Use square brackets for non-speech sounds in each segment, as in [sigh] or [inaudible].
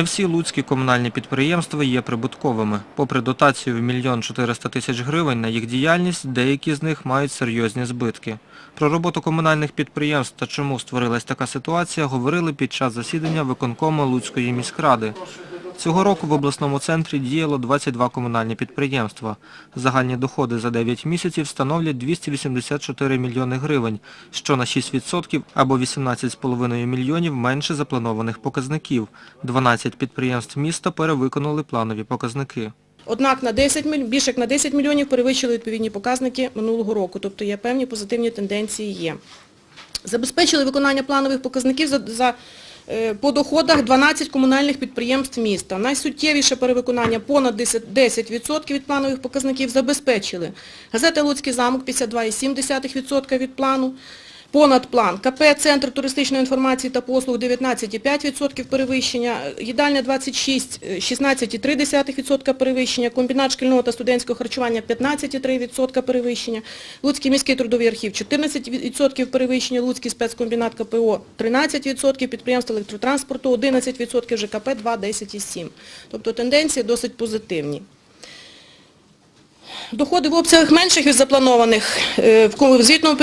Не всі луцькі комунальні підприємства є прибутковими. Попри дотацію в мільйон 400 тисяч гривень на їх діяльність, деякі з них мають серйозні збитки. Про роботу комунальних підприємств та чому створилась така ситуація, говорили під час засідання виконкому Луцької міськради. Цього року в обласному центрі діяло 22 комунальні підприємства. Загальні доходи за 9 місяців становлять 284 мільйони гривень, що на 6% або 18,5 мільйонів менше запланованих показників. 12 підприємств міста перевиконали планові показники. Однак на 10, міль- більше як на 10 мільйонів перевищили відповідні показники минулого року, тобто є певні позитивні тенденції є. Забезпечили виконання планових показників за, по доходах 12 комунальних підприємств міста. Найсуттєвіше перевиконання понад 10%, 10% від планових показників забезпечили. Газета «Луцький замок» 52,7% від плану. Понад план. КП «Центр туристичної інформації та послуг» 19,5% перевищення, їдальня 26, е, 16,3% перевищення, комбінат шкільного та студентського харчування 15,3% перевищення, Луцький міський трудовий архів 14% перевищення, Луцький спецкомбінат КПО 13%, підприємство електротранспорту 11%, ЖКП 2 10,7%. Тобто тенденції досить позитивні. Доходи в обсягах менших від запланованих е, в звітному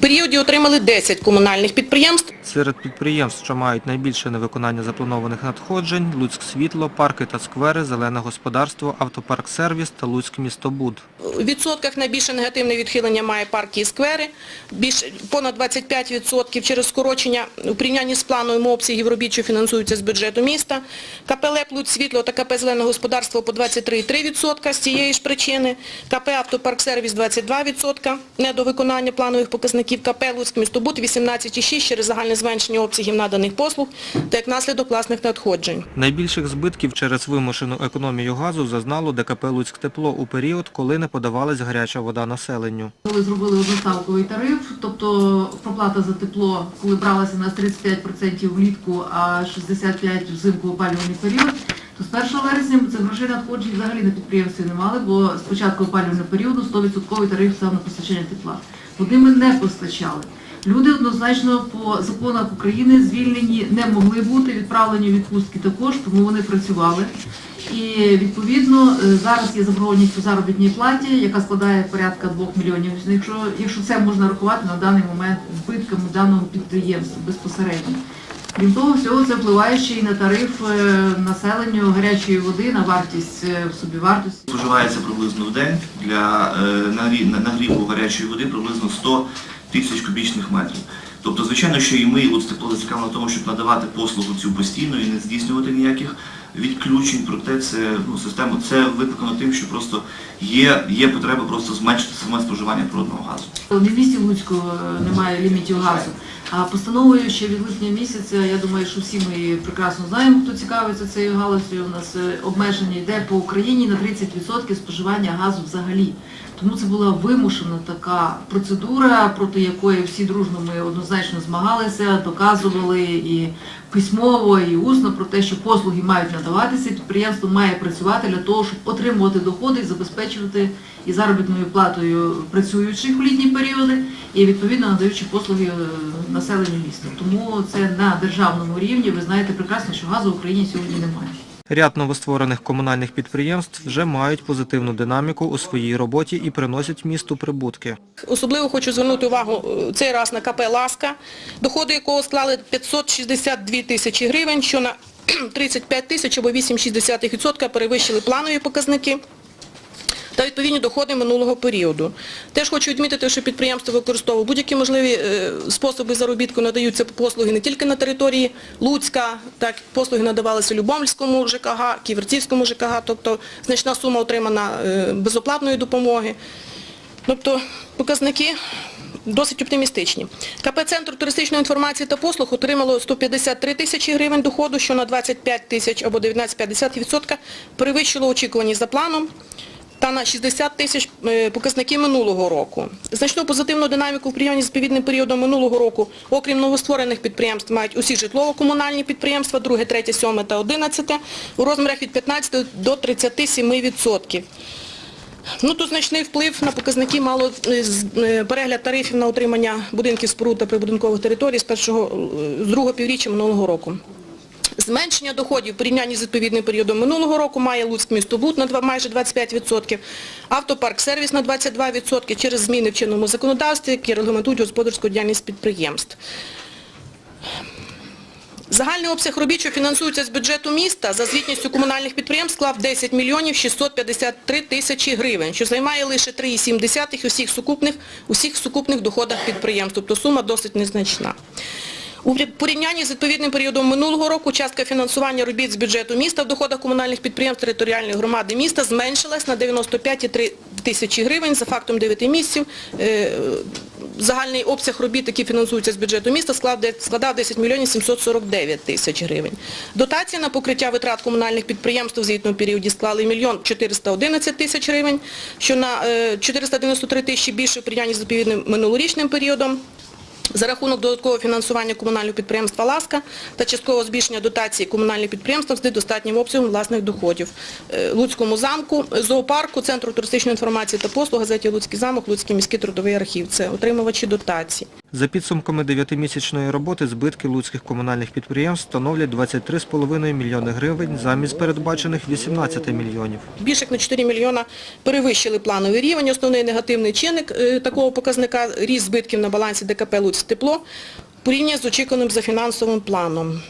періоді отримали 10 комунальних підприємств. Серед підприємств, що мають найбільше невиконання запланованих надходжень – Луцьк Світло, парки та сквери, зелене господарство, автопарк Сервіс та Луцьк Містобуд. У відсотках найбільше негативне відхилення має парки і сквери, більше, понад 25% через скорочення у порівнянні з плановим обсягів робіт, що фінансуються з бюджету міста. КП «Леплуд Світло» та КП «Зелене господарство» по 23,3% з цієї ж причини, КП «Автопарк Сервіс» 22% недовиконання планових показників, КП «Луцьк Містобуд» 18,6% через загальне зменшення обсягів наданих послуг та як наслідок власних надходжень. Найбільших збитків через вимушену економію газу зазнало ДКП «Луцьктепло» у період, коли не подавалась гаряча вода населенню. Коли зробили одноставковий тариф, тобто проплата за тепло, коли бралася на 35% влітку, а 65% взимку опалювальний період, то з 1 вересня цих грошей надходжень взагалі на підприємстві не мали, бо з початку опалювального періоду 100% тариф став на постачання тепла. Води ми не постачали. Люди однозначно по законах України звільнені не могли бути, відправлені у відпустки також, тому вони працювали. І відповідно е, зараз є заборгованість по заробітній платі, яка складає порядка 2 мільйонів. Якщо, якщо це можна рахувати на даний момент збитками даного підприємства безпосередньо. Крім того, всього це впливає ще й на тариф е, населенню гарячої води, на вартість в собівартості. Споживається приблизно в день для е, нагрі- на- нагріву гарячої води приблизно 100 тисяч кубічних метрів. Тобто, звичайно, що і ми, і Луцтепло зацікавлено в тому, щоб надавати послугу цю постійно і не здійснювати ніяких відключень, проте це ну, система це викликано тим, що просто є, є потреба просто зменшити саме споживання природного газу. Ні в місті Луцьку е, немає лімітів газу. А постановою ще від липня місяця, я думаю, що всі ми прекрасно знаємо, хто цікавиться цією галузю. У нас е, обмеження йде по Україні на 30% споживання газу взагалі. Тому це була вимушена така процедура, проти якої всі дружно ми однозначно змагалися, доказували і письмово, і усно про те, що послуги мають надаватися, підприємство має працювати для того, щоб отримувати доходи і забезпечувати і заробітною платою працюючих в літні періоди, і відповідно надаючи послуги е, населенню міста. Тому це на державному рівні. Ви знаєте прекрасно, що газу в Україні сьогодні немає. Ряд новостворених комунальних підприємств вже мають позитивну динаміку у своїй роботі і приносять місту прибутки. Особливо хочу звернути увагу е, цей раз на КП «Ласка», доходи якого склали 562 тисячі гривень, що на 35 тисяч або 8,6% перевищили планові показники та відповідні доходи минулого періоду. Теж хочу відмітити, що підприємство використовує будь-які можливі е, способи заробітку, надаються послуги не тільки на території Луцька, так послуги надавалися Любомльському ЖКГ, Ківерцівському ЖКГ, тобто значна сума отримана е, безоплатної допомоги. Тобто показники досить оптимістичні. КП «Центр туристичної інформації та послуг отримало 153 тисячі гривень доходу, що на 25 тисяч або 19,5% перевищило очікувані за планом та на 60 тисяч е, показники минулого року. Значну позитивну динаміку в порівнянні з відповідним періодом минулого року, окрім новостворених підприємств, мають усі житлово-комунальні підприємства, 2, 3, 7 та 11, у розмірах від 15 до 37%. Ну, тут значний вплив на показники мало е, е, перегляд тарифів на утримання будинків споруд та прибудинкових територій з першого, з другого півріччя минулого року. Зменшення доходів в порівнянні з відповідним періодом минулого року має Луцьк містобуд на майже 25%, автопарк сервіс на 22% через зміни в чинному законодавстві, які регламентують господарську діяльність підприємств. Загальний обсяг робіт, що фінансуються з бюджету міста, за звітністю комунальних підприємств склав 10 мільйонів 653 тисячі гривень, що займає лише 3,7 усіх сукупних, усіх сукупних доходах підприємств, тобто сума досить незначна. У порівнянні з відповідним періодом минулого року частка фінансування робіт з бюджету міста в доходах комунальних підприємств територіальної громади міста зменшилась на 95,3 тисячі гривень за фактом 9 місяців. Е, Загальний обсяг робіт, які фінансуються з бюджету міста, складав 10 мільйонів 749 тисяч гривень. Дотації на покриття витрат комунальних підприємств у звітному періоді склали 1 мільйон 411 тисяч гривень, що на е, 493 тисячі більше в порівнянні з відповідним минулорічним періодом. За рахунок додаткового фінансування комунального підприємства «Ласка» та часткового збільшення дотації комунальних підприємств з достатнім обсягом власних доходів. Е, Луцькому замку, зоопарку, Центру туристичної інформації та послуг, газеті «Луцький замок», Луцький міський трудовий архів. Це отримувачі дотацій. За підсумками 9-місячної роботи збитки луцьких комунальних підприємств становлять 23,5 мільйони гривень замість передбачених 18 мільйонів. Більше як на 4 мільйона перевищили плановий рівень. Основний негативний чинник е, такого показника – ріст збитків на балансі ДКП «Луцьк Тепло» порівняно з очікуваним за фінансовим планом.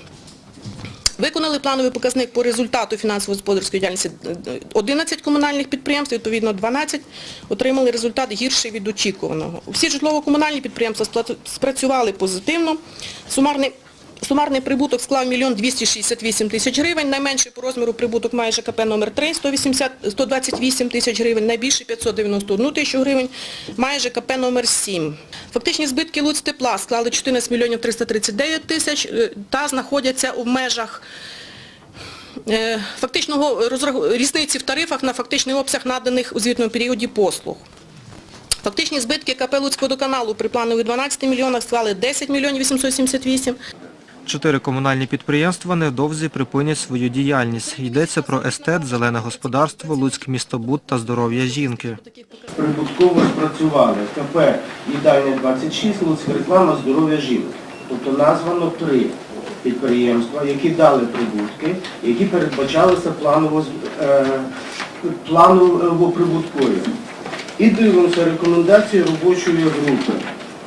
Виконали плановий показник по результату фінансово-господарської діяльності е, 11 комунальних підприємств, відповідно 12 отримали результат гірший від очікуваного. Всі житлово-комунальні підприємства спрацювали позитивно. Сумарний Сумарний прибуток склав 1 268 тисяч гривень, найменший по розміру прибуток має ЖКП номер 3 180, 128 тисяч гривень, найбільший 591 тисячу гривень, має ЖКП номер 7. Фактичні збитки Луцтепла склали 14 мільйонів 339 тисяч е, та знаходяться у межах е, фактичного різниці в тарифах на фактичний обсяг наданих у звітному періоді послуг. Фактичні збитки КП Луцькводоканалу при планових 12 мільйонах склали 10 мільйонів 878 Чотири комунальні підприємства невдовзі припинять свою діяльність. Йдеться про естет, зелене господарство, Луцьк містобуд та здоров'я жінки. прибутково спрацювали КП «Їдальня 26», Луцька реклама здоров'я жінки. Тобто названо три підприємства, які дали прибутки, які передбачалися планово, е, планово прибуткові. І дивимося рекомендації робочої групи.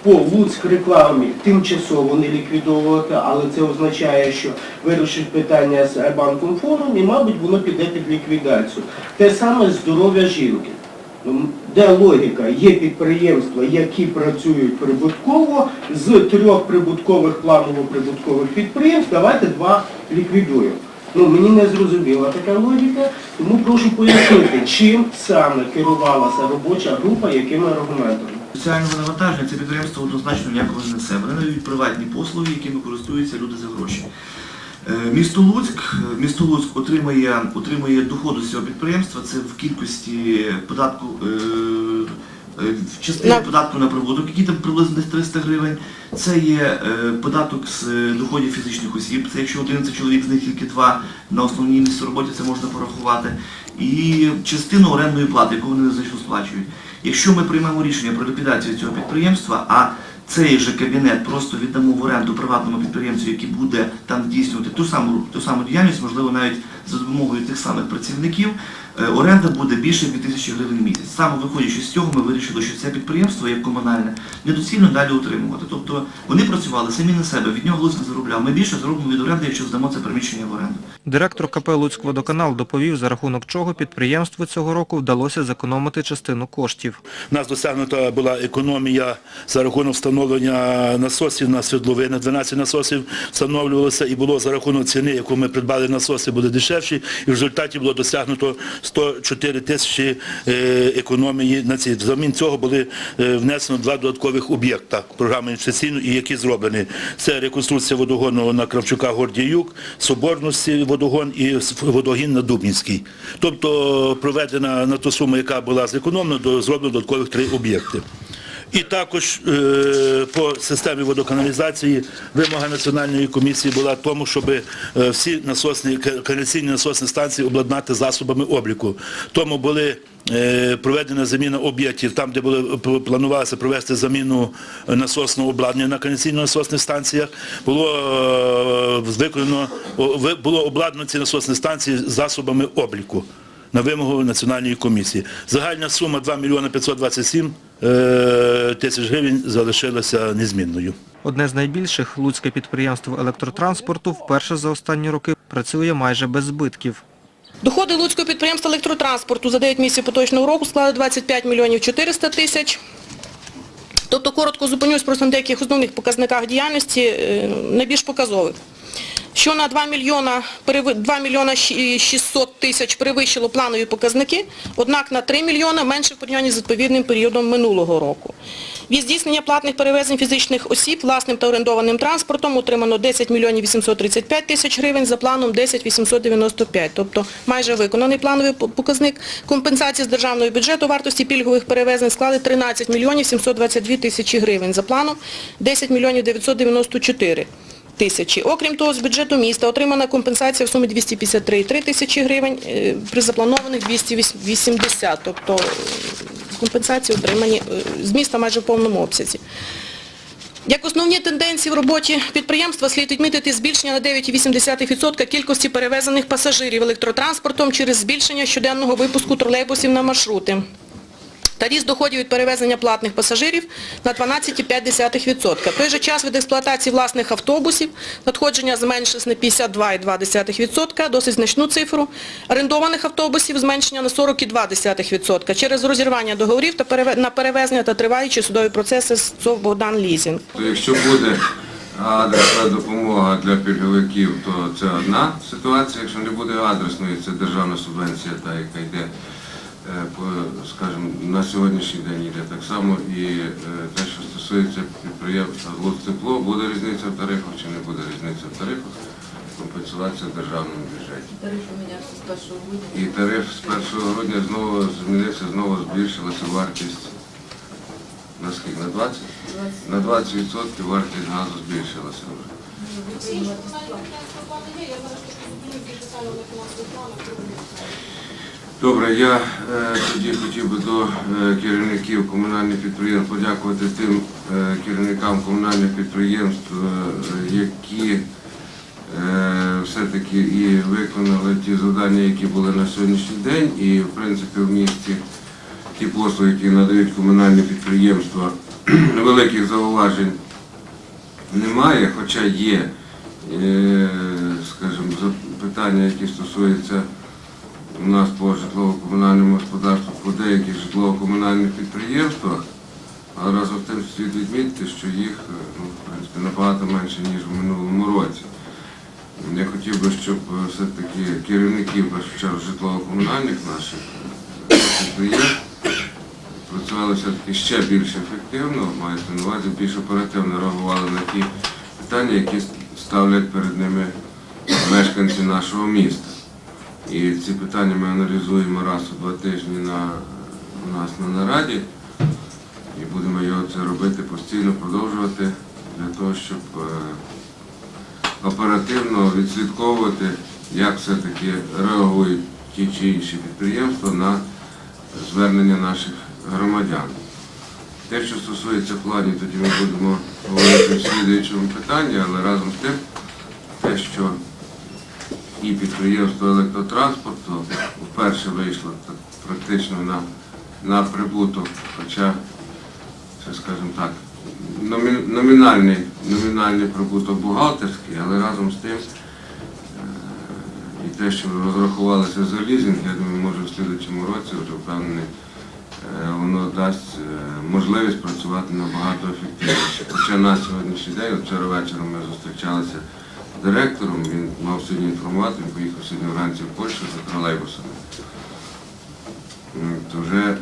По Луцьк рекламі тимчасово не ліквідовувати, але це означає, що вирішить питання з банком форум і, мабуть, воно піде під ліквідацію. Те саме здоров'я жінки. Де логіка? Є підприємства, які працюють прибутково, з трьох прибуткових планово-прибуткових підприємств, давайте два ліквідуємо. Ну, мені не зрозуміла така логіка, тому прошу пояснити, чим саме керувалася робоча група, якими аргументами. Соціального навантаження це підприємство однозначно ніякого не несе. Вони надають приватні послуги, якими користуються люди за гроші. Е, Місто Луцьк, місто Луцьк отримує, отримує доходу з цього підприємства, це в кількості податку, е, е, в частині податку на прибуток, який там приблизно 300 гривень. Це є е, податок з е, доходів фізичних осіб, це якщо 11 чоловік, з них тільки два на основній місці роботі, це можна порахувати. І частину орендної плати, яку вони значно сплачують. Якщо ми приймемо рішення про ліквідацію цього підприємства, а цей же кабінет просто віддамо в оренду приватному підприємцю, який буде там здійснювати ту саму, ту саму діяльність, можливо, навіть за допомогою тих самих працівників, оренда буде більше 2000 гривень в місяць. Саме виходячи з цього, ми вирішили, що це підприємство, як комунальне, недоцільно далі утримувати. Тобто вони працювали самі на себе, від нього Луцьк не заробляв. Ми більше зробимо від оренди, якщо здамо це приміщення в оренду. Директор КП «Луцькводоканал» доповів, за рахунок чого підприємству цього року вдалося зекономити частину коштів. У нас досягнута була економія за рахунок встановлення насосів на свердловини. 12 насосів встановлювалося і було за рахунок ціни, яку ми придбали насоси, буде дешевші. І в результаті було досягнуто 104 тисячі е, економії на ці. Взамін цього були е, внесено два додаткових об'єкта програми інвестиційної, які зроблені. Це реконструкція водогону на Кравчука Гордіюк, Соборності водогон і водогін на Дубінській. Тобто проведена на ту суму, яка була зекономлена, зроблено додаткових три об'єкти. І також е, по системі водоканалізації вимога національної комісії була в тому, щоб е, всі насосні каналізаційні насосні станції обладнати засобами обліку. Тому були е, проведена заміна об'єктів там, де було планувалося провести заміну насосного обладнання на каналізаційно-насосних станціях. Було е, виконано було обладнано ці насосні станції засобами обліку на вимогу Національної комісії. Загальна сума 2 мільйони 527 е, тисяч гривень залишилася незмінною. Одне з найбільших луцьке підприємство електротранспорту вперше за останні роки працює майже без збитків. Доходи Луцького підприємства електротранспорту за 9 місяців поточного року склали 25 мільйонів 400 тисяч. Тобто коротко зупинюсь просто на деяких основних показниках діяльності, е, найбільш показових. Що на 2 мільйона, 2 мільйона 600 тисяч перевищило планові показники, однак на 3 мільйона менше в порівнянні з відповідним періодом минулого року. Від здійснення платних перевезень фізичних осіб власним та орендованим транспортом отримано 10 мільйонів 835 тисяч гривень, за планом 10 895, тобто майже виконаний плановий показник. Компенсації з державного бюджету вартості пільгових перевезень склали 13 мільйонів 722 тисячі гривень, за планом 10 мільйонів 994 тисячі. Окрім того, з бюджету міста отримана компенсація в сумі 253,3 тисячі гривень е, при запланованих 280, тобто е, компенсації отримані е, з міста майже в повному обсязі. Як основні тенденції в роботі підприємства слід відмітити збільшення на 9,8% кількості перевезених пасажирів електротранспортом через збільшення щоденного випуску тролейбусів на маршрути та ріст доходів від перевезення платних пасажирів на 12,5%. В той же час від експлуатації власних автобусів надходження зменшилось на 52,2%, досить значну цифру. Орендованих автобусів зменшення на 40,2% через розірвання договорів на перевезення та триваючі судові процеси з ЦОВ «Богдан Лізінг». Якщо буде адресна допомога для пільговиків, то це одна ситуація. Якщо не буде адресної, це державна субвенція, яка йде, скажімо, на сьогоднішній день йде так само. І е, те, що стосується підприємства «Луцтепло», буде різниця в тарифах чи не буде різниця в тарифах, компенсуватися в державному бюджеті. Тариф помінявся з 1 грудня. І тариф з 1 грудня знову змінився, знову збільшилася вартість. На скільки? На 20? На 20% вартість газу збільшилася вже. Добре, я е, тоді хотів би до е, керівників комунальних підприємств подякувати тим е, керівникам комунальних підприємств, які все-таки і виконали ті завдання, які були на сьогоднішній день, і в принципі в місті ті послуги, які надають комунальні підприємства, [clears throat] великих зауважень немає, хоча є, скажімо, запитання, які стосуються у нас по житлово-комунальному господарству, по деяких житлово-комунальних підприємствах, але разом з тим слід відмітити, що їх е, ну, в принципі, набагато менше, ніж в минулому році. Я хотів би, щоб е, все-таки керівники, житлово-комунальних наших е, підприємств працювали все-таки ще більш ефективно, мається на увазі, більш оперативно реагували на ті питання, які ставлять перед ними мешканці нашого міста. І ці питання ми аналізуємо раз у два тижні на, у нас на нараді. І будемо його це робити постійно, продовжувати для того, щоб е, оперативно відслідковувати, як все-таки реагують ті чи інші підприємства на звернення наших громадян. Те, що стосується планів, тоді ми будемо говорити в слідуючому питанні, але разом з тим, те, що і підприємство електротранспорту вперше вийшло так, практично на, на прибуток, хоча це, скажімо так, номі- номінальний, номінальний прибуток бухгалтерський, але разом з тим е, і те, що розрахувалося за лізинг, я думаю, може в слідчому році вже впевнений, е, воно дасть е, можливість працювати набагато ефективніше. Хоча на сьогоднішній день, вчора вечором ми зустрічалися директором, він мав сьогодні інформувати, він поїхав сьогодні вранці в Польщу за тролейбусами. То вже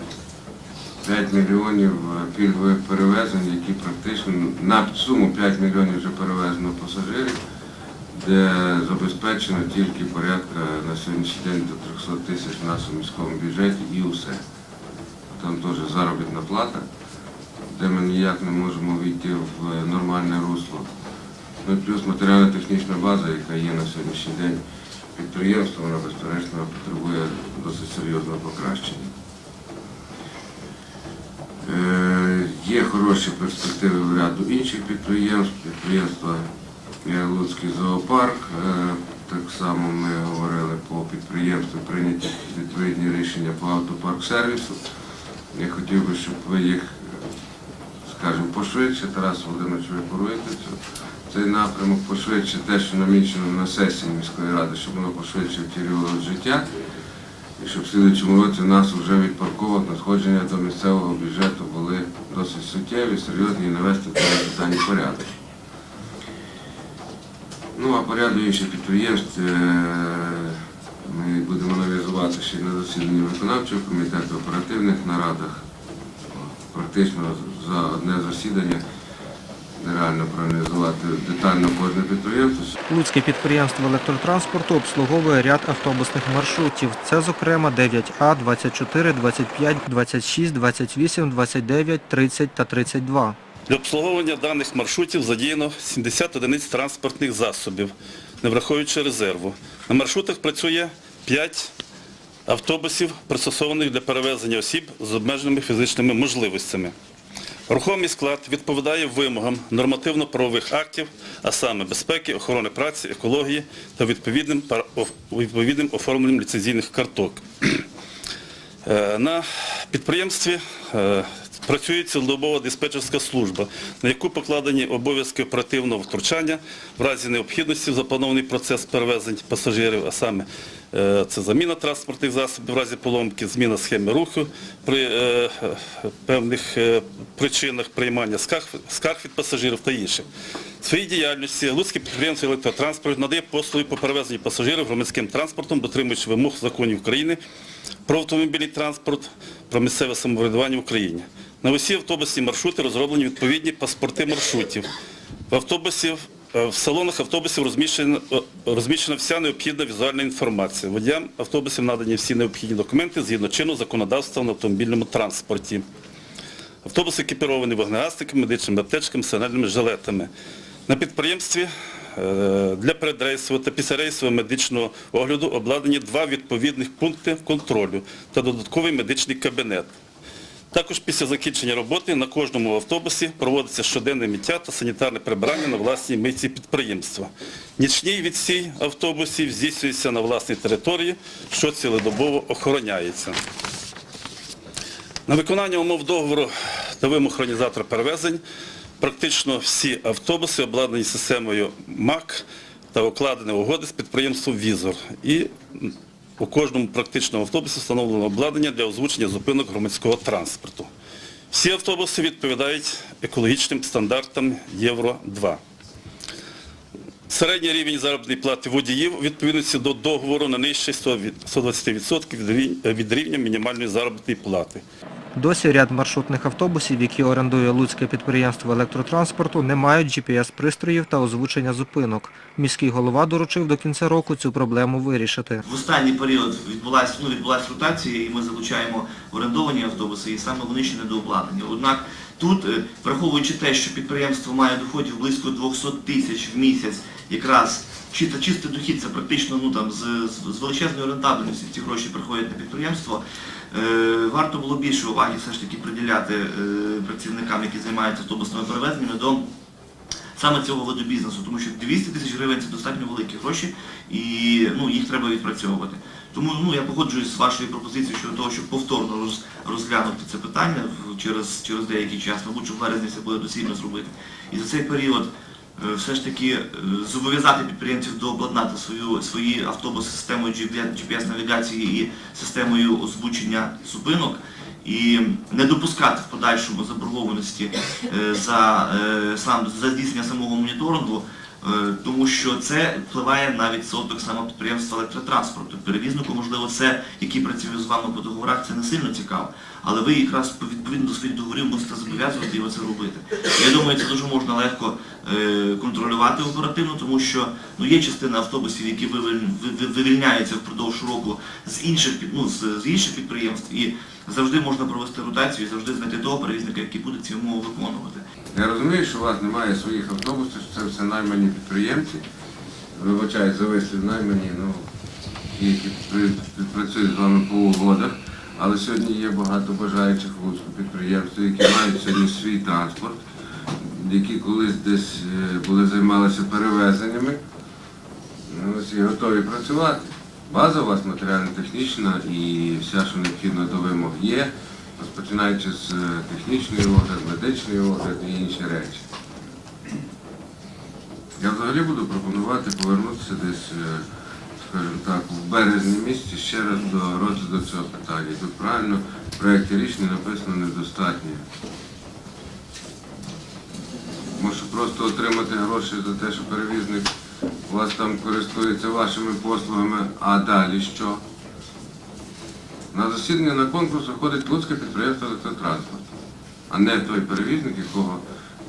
5 мільйонів е, пільгових перевезень, які практично на суму 5 мільйонів вже перевезено пасажирів, де забезпечено тільки порядка на сьогоднішній день до 300 тисяч в нашому міському бюджеті і усе. Там теж заробітна плата де ми ніяк не можемо війти в нормальне русло. Ну і плюс матеріально-технічна база, яка є на сьогоднішній день підприємства, вона безперечно потребує досить серйозного покращення. Е, Є хороші перспективи в ряду інших підприємств. Підприємства є Луцький зоопарк. Е, Так само ми говорили по підприємству, прийняті відповідні рішення по автопарк сервісу. Я хотів би, щоб ви їх, скажімо, пошвидше, Тарас Володимирович, ви куруєте цю- цей напрямок, пошвидше те, що намічено на сесії міської ради, щоб воно пошвидше втілювало життя. І щоб в слідчому році у нас вже від парковок надходження до місцевого бюджету були досить суттєві, серйозні і навести в цьому питанні порядок. Ну а по ряду інших підприємств е, ми будемо аналізувати ще й на засіданні виконавчого комітету, оперативних нарадах. Практично за одне засідання нереально проаналізувати детально кожне підприємство. Луцьке підприємство електротранспорту обслуговує ряд автобусних маршрутів. Це, зокрема, 9А, 24, 25, 26, 28, 29, 30 та 32. Для обслуговування даних маршрутів задіяно 70 одиниць транспортних засобів, не враховуючи резерву. На маршрутах працює 5 автобусів, пристосованих для перевезення осіб з обмеженими фізичними можливостями. Рухомий склад відповідає вимогам нормативно-правових актів, а саме безпеки, охорони праці, екології та відповідним, відповідним оформленням ліцензійних карток. [clears throat] Е, На підприємстві е, працює цілодобова диспетчерська служба, на яку покладені обов'язки оперативного втручання в разі необхідності в запланований процес перевезень пасажирів, а саме це заміна транспортних засобів в разі поломки, зміна схеми руху при е, е, певних е, причинах приймання скарг, від пасажирів та інших. Своїй діяльності Луцьке підприємство електротранспорт надає послуги по перевезенню пасажирів громадським транспортом, дотримуючи вимог законів України про автомобільний транспорт, про місцеве самоврядування в Україні. На усі автобусні маршрути розроблені відповідні паспорти маршрутів. В автобусів е, в салонах автобусів розміщена, е, розміщена вся необхідна візуальна інформація. Водіям автобусів надані всі необхідні документи згідно чинного законодавства на автомобільному транспорті. Автобуси екіпіровані вогнегасниками, медичними аптечками, сигнальними жилетами. На підприємстві е, для передрейсового та післярейсового медичного огляду обладнані два відповідних пункти контролю та додатковий медичний кабінет. Також після закінчення роботи на кожному автобусі проводиться щоденне миття та санітарне прибирання на власній митці підприємства. Нічній відсій автобусів здійснюється на власній території, що цілодобово охороняється. На виконання умов договору та вимог організатора перевезень практично всі автобуси обладнані системою МАК та укладені угоди з підприємством «Візор». І у кожному практичному автобусі встановлено обладнання для озвучення зупинок громадського транспорту. Всі автобуси відповідають екологічним стандартам Євро-2. Середній рівень заробітної плати водіїв відповідності до договору не нижче 120% від рівня- мінімальної заробітної плати. Досі ряд маршрутних автобусів, які орендує Луцьке підприємство електротранспорту, не мають GPS-пристроїв та озвучення зупинок. Міський голова доручив до кінця року цю проблему вирішити. В останній період відбулася ну, відбулась ротація, і ми залучаємо орендовані автобуси, і саме вони ще недообладнані. Однак тут, е, враховуючи те, що підприємство має доходів близько 200 тисяч в місяць, якраз чисто, чистий дохід, це практично ну, там, з, з, величезною рентабельністю ці гроші приходять на підприємство, е, варто було більше уваги все ж таки приділяти е, працівникам, які займаються автобусними перевезеннями, до саме цього виду бізнесу, тому що 200 тисяч гривень це достатньо великі гроші і ну, їх треба відпрацьовувати. Тому ну, я погоджуюсь з вашою пропозицією щодо того, щоб повторно роз, розглянути це питання через, через деякий час, мабуть, що в березні це буде доцільно зробити. І за цей період все ж таки е, зобов'язати підприємців дообладнати свою, свої автобуси системою GPS-навігації і системою озвучення зупинок. І не допускати в подальшому заборгованості е, за, е, за здійснення самого моніторингу, е, тому що це впливає на відсоток саме підприємства електротранспорту. Перевізнику, можливо, це, який працює з вами по договорах, це не сильно цікаво, але ви якраз по- відповідно до своїх договорів мусите зобов'язувати його це робити. Я думаю, це дуже можна легко е, контролювати оперативно, тому що ну, є частина автобусів, які вивіль- ви- ви- вивільняються впродовж року з інших, ну, з інших підприємств, і завжди можна провести ротацію і завжди знайти того перевізника, який буде ці умови виконувати. Я розумію, що у вас немає своїх автобусів, що це все наймані підприємці. Вибачаю за вислів наймані, ну, які працюють з вами по угодах. Але сьогодні є багато бажаючих в підприємств, які мають сьогодні свій транспорт, які колись десь е, були займалися перевезеннями. Ну, ось і готові працювати. База у вас матеріально-технічна і вся, що необхідно до вимог є, розпочинаючи з е, технічної огляд, медичної огляд і інші речі. Я взагалі буду пропонувати повернутися десь, е, скажімо так, в березні місяці ще раз до розгляду цього питання. Тут правильно в проєкті рішення написано недостатньо. Може просто отримати гроші за те, що перевізник у вас там користується вашими послугами, а далі що? На засідання на конкурс виходить Луцьке підприємство електротранспорту, а не той перевізник, якого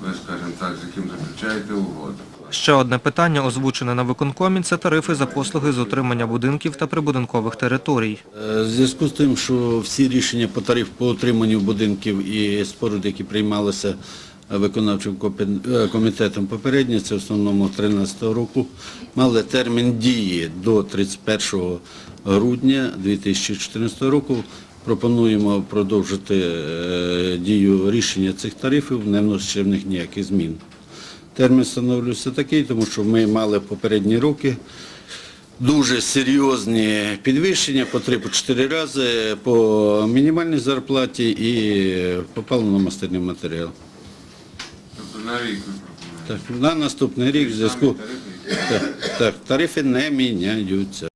ви, скажімо так, з яким заключаєте угоду. Ще одне питання, озвучене на виконкомі, це тарифи за послуги з утримання будинків та прибудинкових територій. Е, В зв'язку з тим, що всі рішення по тариф по утриманню будинків і споруд, які приймалися виконавчим е, комітетом попередньо, це в основному 13 року, мали термін дії до 31 грудня 2014 року. Пропонуємо продовжити е, дію рішення цих тарифів, не вносячи в них ніяких змін. Термін встановлюється такий, тому що ми мали попередні роки дуже серйозні підвищення по 3-4 рази по мінімальній зарплаті і по паливно-мастильний матеріал. На рік. Так, на наступний рік в зв'язку так, так, тарифи не міняються.